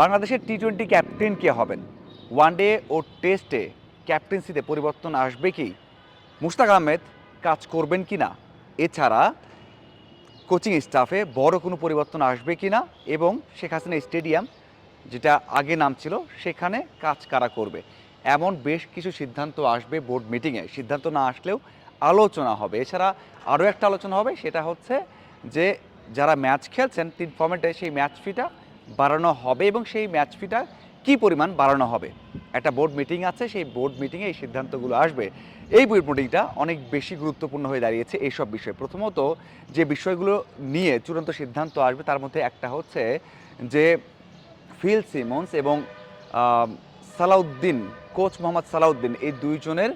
বাংলাদেশের T twenty captain কে হবেন? ওয়ানডে ও টেস্টে ক্যাপ্টেন্সিতে পরিবর্তন আসবে কি? মুশতাক আহমেদ, কাজ করবেন কি না? এছাড়া কোচিং স্টাফে বড় কোনো পরিবর্তন আসবে কি না? এবং শেখ হাসিনা স্টেডিয়াম যেটা আগে নাম ছিল, সেখানে কাজ কারা করবে? এমন বেশ কিছু সিদ্ধান্ত আসবে বোর্ড মিটিংয়ে সিদ্ধান্ত না আসলেও আলোচনা হবে। এছাড়া আরও একটা আলোচনা হবে, সেটা হচ্ছে যে যারা ম্যাচ খেলছেন, তিন ফর্মেটে সেই ম্যাচ ফিটা বাড়ানো হবে এবং সেই ম্যাচ ফিটা কী পরিমাণ বাড়ানো হবে? একটা বোর্ড মিটিং আছে, সেই বোর্ড মিটিংয়ে এই সিদ্ধান্তগুলো আসবে। এই বোর্ড মিটিংটা অনেক বেশি গুরুত্বপূর্ণ হয়ে দাঁড়িয়েছে এইসব বিষয়। প্রথমত, যে বিষয়গুলো নিয়ে চূড়ান্ত সিদ্ধান্ত আসবে তার মধ্যে একটা হচ্ছে যে ফিল সিমন্স এবং সালাউদ্দিন কোচ মোহাম্মদ সালাউদ্দিন এই দুইজনের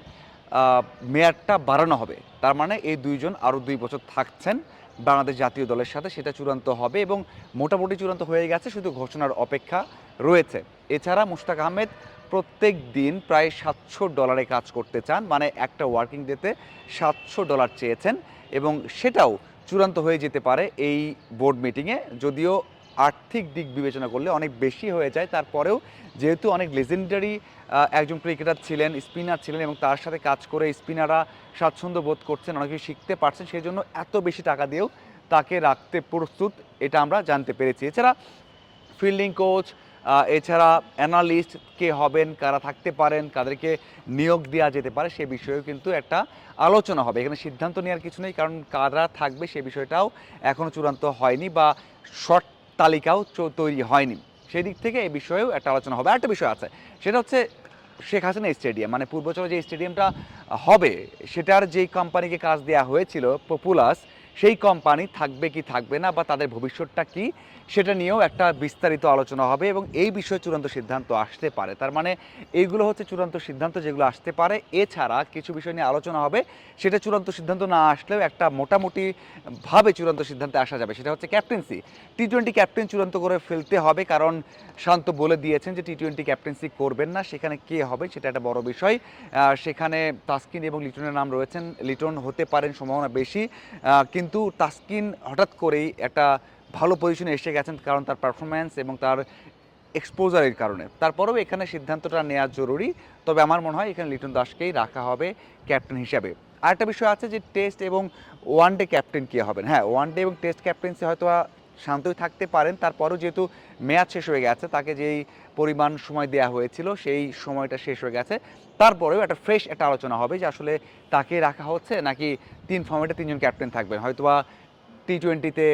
মেয়াদটা বাড়ানো হবে। তার মানে এই দুইজন আরও দুই বছর থাকছেন। বাংলাদেশ জাতীয় দলের সাথে, সেটা চূড়ান্ত হবে এবং মোটামুটি চূড়ান্ত হয়ে গেছে, শুধু ঘোষণার অপেক্ষা রয়েছে। এছাড়া মুশতাক আহমেদ প্রত্যেক দিন প্রায় সাতশো ডলারে কাজ করতে চান মানে একটা ওয়ার্কিং ডেতে সাতশো ডলার চেয়েছেন এবং সেটাও চূড়ান্ত হয়ে যেতে পারে এই বোর্ড মিটিংয়ে, যদিও আর্থিক দিক বিবেচনা করলে অনেক বেশি হয়ে যায়। তারপরেও যেহেতু অনেক লেজেন্ডারি একজন ক্রিকেটার ছিলেন স্পিনার ছিলেন এবং তার সাথে কাজ করে স্পিনাররা স্বাচ্ছন্দ্য বোধ করছেন, অনেকে শিখতে পারছেন সেই জন্য এত বেশি টাকা দিয়েও তাকে রাখতে প্রস্তুত, এটা আমরা জানতে পেরেছি। এছাড়া ফিল্ডিং কোচ এছাড়া অ্যানালিস্ট কে হবেন, কারা থাকতে পারেন, কাদেরকে নিয়োগ দেওয়া যেতে পারে, সে বিষয়েও কিন্তু একটা আলোচনা হবে। এখানে সিদ্ধান্ত নেওয়ার কিছু নেই, কারণ কারা থাকবে সে বিষয়টাও এখনও চূড়ান্ত হয়নি বা শর্ট তালিকাও তৈরি হয়নি। সেই দিক থেকে এই বিষয়েও একটা আলোচনা হবে। একটা বিষয় আছে, সেটা হচ্ছে শেখ হাসিনা স্টেডিয়াম। মানে পূর্বচলে যে স্টেডিয়ামটা হবে, সেটার যেই কোম্পানিকে কাজ দেওয়া হয়েছিল পপুলাস সেই কোম্পানি থাকবে কি থাকবে না বা তাদের ভবিষ্যৎটা কি, সেটা নিয়েও একটা বিস্তারিত আলোচনা হবে এবং এই বিষয়ে চূড়ান্ত সিদ্ধান্ত আসতে পারে। তার মানে এইগুলো হচ্ছে চূড়ান্ত সিদ্ধান্ত যেগুলো আসতে পারে। এছাড়া কিছু বিষয় নিয়ে আলোচনা হবে। সেটা চূড়ান্ত সিদ্ধান্ত না আসলেও একটা মোটামুটি ভাবে চূড়ান্ত সিদ্ধান্তে আসা যাবে। সেটা হচ্ছে ক্যাপ্টেন্সি টি টোয়েন্টি ক্যাপ্টেন চূড়ান্ত করে ফেলতে হবে কারণ শান্ত বলে দিয়েছেন যে টি টোয়েন্টি ক্যাপ্টেন্সি করবেন না। সেখানে কে হবে সেটা একটা বড় বিষয়। সেখানে তাস্কিন এবং লিটনের নাম রয়েছেন। লিটন হতে পারেন সম্ভাবনা বেশি। কিন্তু তাসকিন হঠাৎ করেই একটা ভালো পজিশনে এসে গেছেন কারণ তার পারফরম্যান্স এবং তার এক্সপোজারের কারণে। তারপরেও এখানে সিদ্ধান্তটা নেওয়া জরুরি, তবে আমার মনে হয় এখানে লিটন দাসকেই রাখা হবে ক্যাপ্টেন হিসাবে। আরেকটা বিষয় আছে যে টেস্ট এবং ওয়ান ডে ক্যাপ্টেন কে হবেন। হ্যাঁ ওয়ান ডে এবং টেস্ট ক্যাপ্টেন্সি হয়তো শান্তই থাকতে পারেন। তারপরেও যেহেতু ম্যাচ শেষ হয়ে গেছে, তাকে যেই পরিমাণ সময় দেওয়া হয়েছিল, সেই সময়টা শেষ হয়ে গেছে। তারপরেও একটা ফ্রেশ একটা আলোচনা হবে যে আসলে তাকে রাখা হচ্ছে নাকি তিন ফর্মেটে তিনজন ক্যাপ্টেন থাকবেন। হয়তোবা টি টোয়েন্টিতে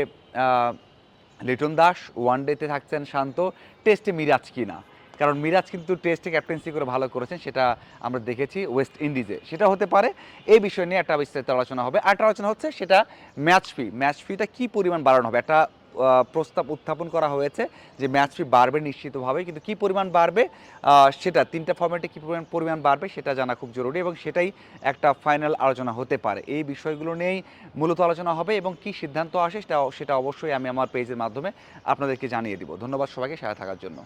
লিটন দাস ওয়ান ডেতে থাকছেন শান্ত। টেস্টে মিরাজ কি না কারণ মিরাজ কিন্তু টেস্টে ক্যাপ্টেন্সি করে ভালো করেছেন, সেটা আমরা দেখেছি ওয়েস্ট ইন্ডিজে সেটা হতে পারে, এই বিষয় নিয়ে একটা বিস্তারিত আলোচনা হবে। আর একটা আলোচনা হচ্ছে সেটা ম্যাচ ফি ম্যাচ ফিটা কী পরিমাণ বাড়ানো হবে? একটা প্রস্তাব উত্থাপন করা হয়েছে যে ম্যাচ ফি বাড়বে নিশ্চিতভাবে কিন্তু কি পরিমাণ বাড়বে সেটা তিনটা ফর্ম্যাটে কী পরিমাণ পরিমাণ বাড়বে সেটা জানা খুব জরুরি এবং সেটাই একটা ফাইনাল আলোচনা হতে পারে। এই বিষয়গুলো নিয়েই মূলত আলোচনা হবে এবং কি সিদ্ধান্ত আসে সেটা সেটা অবশ্যই আমি আমার পেজের মাধ্যমে আপনাদেরকে জানিয়ে দিব। ধন্যবাদ সবাইকে, সাথে থাকার জন্য।